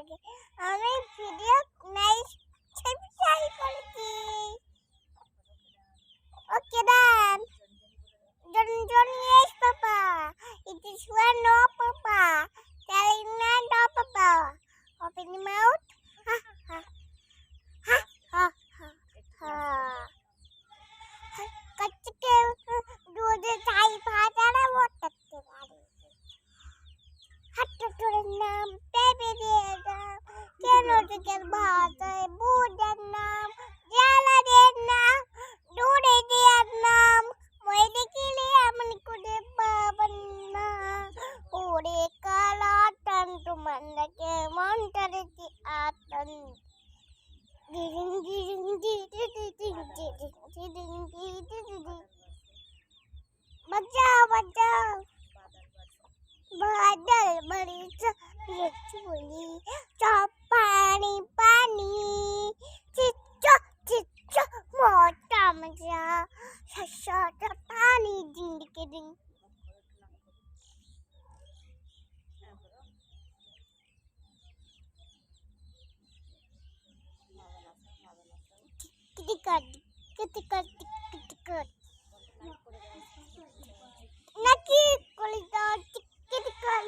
লাগে। আমি ভিডিও তাদের বুদের নাম, জালাদের নাম দূরে দেওয়ার নাম মই দেখিলে এমন করে পাবেন না। ওরে কালা টান তোমার নাকে মন টারে কি আতন গিরিং গিরিং গিরিং গিরিং গিরিং। গিরিং বাঁচাও বাঁচাও বাদল, বাড়ি চলি। দিন নাকি কলিতা টিকিট কাট